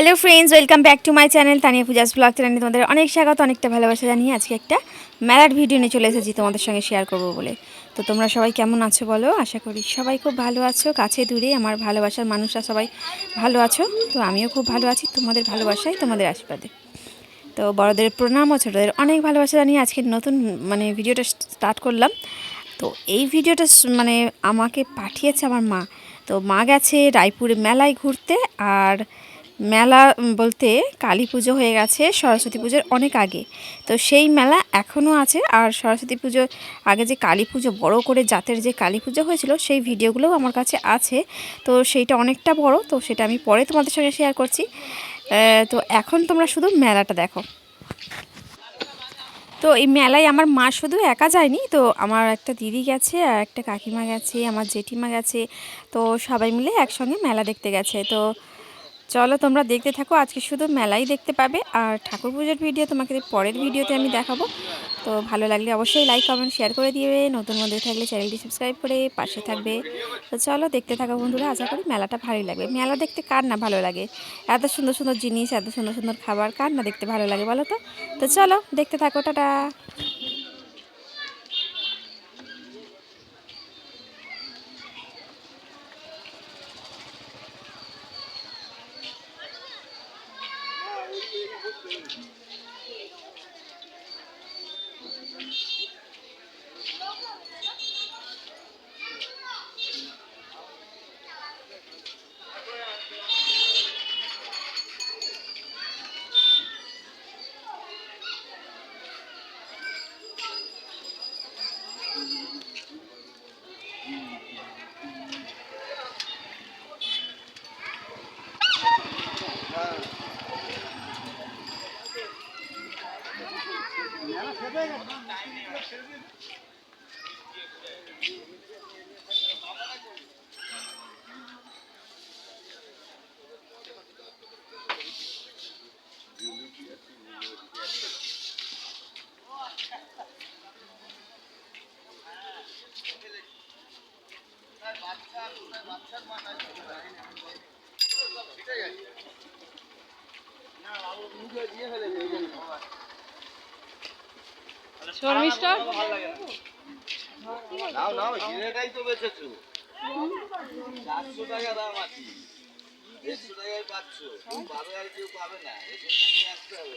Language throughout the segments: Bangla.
Hello friends welcome back to my channel Tania Puja's vlog চ্যানেলে তোমাদের অনেক স্বাগত, অনেকটা ভালোবাসা জানিয়ে আজকে একটা মেলার ভিডিও নিয়ে চলে এসেছি তোমাদের সঙ্গে শেয়ার করব বলে। তো তোমরা সবাই কেমন আছো বলো? আশা করি সবাই খুব ভালো আছো, কাছে দূরে আমার ভালোবাসার মানুষরা সবাই ভালো আছো। তো আমিও খুব ভালো আছি তোমাদের ভালোবাসাই তোমাদের আশীর্বাদে। তো বড়দের প্রণাম ও ছোটোদের অনেক ভালোবাসা জানিয়ে আজকে নতুন মানে ভিডিওটা স্টার্ট করলাম। তো এই ভিডিওটা মানে আমাকে পাঠিয়েছে আমার মা। তো মা গেছে রায়পুরে মেলায় ঘুরতে আর মেলা বলতে কালী পুজো হয়ে গেছে, সরস্বতী পুজোর অনেক আগে। তো সেই মেলা এখনও আছে, আর সরস্বতী পুজোর আগে যে কালী পুজো, বড় করে জাতের যে কালী পুজো হয়েছিল, সেই ভিডিওগুলোও আমার কাছে আছে। তো সেইটা অনেকটা বড়, তো সেটা আমি পরে তোমাদের সঙ্গে শেয়ার করছি। তো এখন তোমরা শুধু মেলাটা দেখো। তো এই মেলায় আমার মা শুধু একা যায়নি, তো আমার একটা দিদি গেছে, আর একটা কাকিমা গেছে, আমার জেঠিমা গেছে, তো সবাই মিলে একসঙ্গে মেলা দেখতে গেছে। তো চলো তোমরা দেখতে থাকো, আজকে শুধু মেলাই দেখতে পাবে। আর ঠাকুর পুজোর ভিডিও তোমাকে পরের ভিডিওতে আমি দেখাবো। তো ভালো লাগলে অবশ্যই লাইক কমেন্ট শেয়ার করে দিবে। নতুন মধ্যে থাকলে চ্যানেলটি সাবস্ক্রাইব করে পাশে থাকবে। তো চলো দেখতে থাকো বন্ধুরা, আশা করি মেলাটা ভালোই লাগবে। মেলা দেখতে কার না ভালো লাগে? এত সুন্দর সুন্দর জিনিস, এত সুন্দর সুন্দর খাবার, কার না দেখতে ভালো লাগে বলো তো? তো চলো দেখতে থাকো, টাটা। বাচ্চা বাচ্চার মাথায় নাও নাও টাকা দাম আছে। দেড়শো টাকায় পাচ্ছ। আর কেউ পাবে না। টাকা আসতে হবে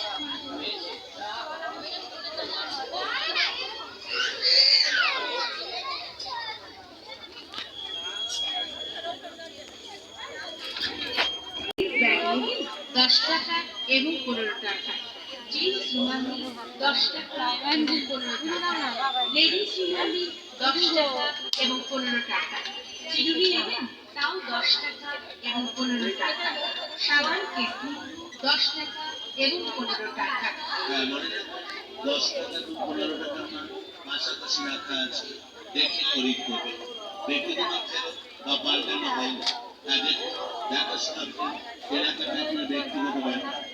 দশ টাকা এবং পনেরো টাকা। দশ টাকা পনেরো টাকা। এবং পনেরো টাকা। তাও এবং পনেরো টাকা। সাবান দশ টাকা এবং পনেরো টাকা। দশ টাকা পনেরো টাকা দেখাশোনা করে কেনাকাটা আপনার ব্যক্তিগত ব্যাপার